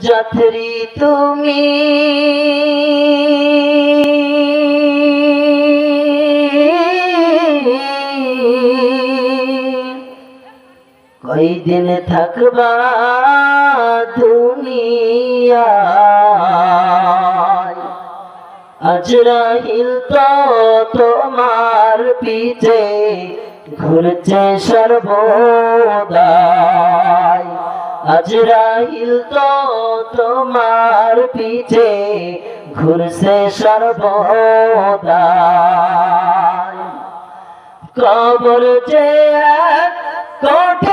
যাত্রী তুমি। কয়দিন থাকবা দুনিয়ায়? আজরাহিল তো তোমার পিছে ঘুরছে সর্বদাই। আজরাহিল তো তোমার পিছে ঘুরছে সর্বদা কবর যে মা